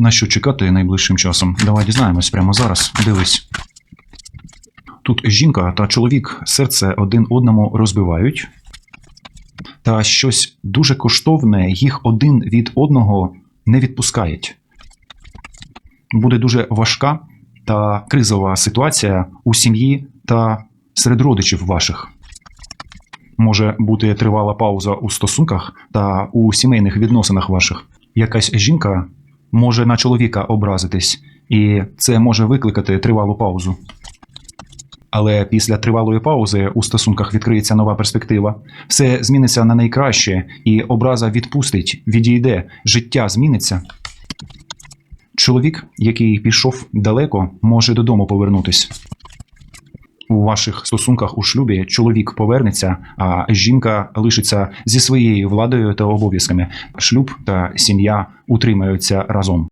На що чекати найближчим часом? Давай дізнаємось прямо зараз. Дивись. Тут жінка та чоловік серце один одному розбивають, та щось дуже коштовне їх один від одного не відпускають. Буде дуже важка та кризова ситуація у сім'ї та серед родичів ваших. Може бути тривала пауза у стосунках та у сімейних відносинах ваших. Якась жінка може на чоловіка образитись, і це може викликати тривалу паузу. Але після тривалої паузи у стосунках відкриється нова перспектива. Все зміниться на найкраще, і образа відпустить, відійде, життя зміниться. Чоловік, який пішов далеко, може додому повернутись. У ваших стосунках у шлюбі чоловік повернеться, а жінка лишиться зі своєю владою та обов'язками. Шлюб та сім'я утримаються разом.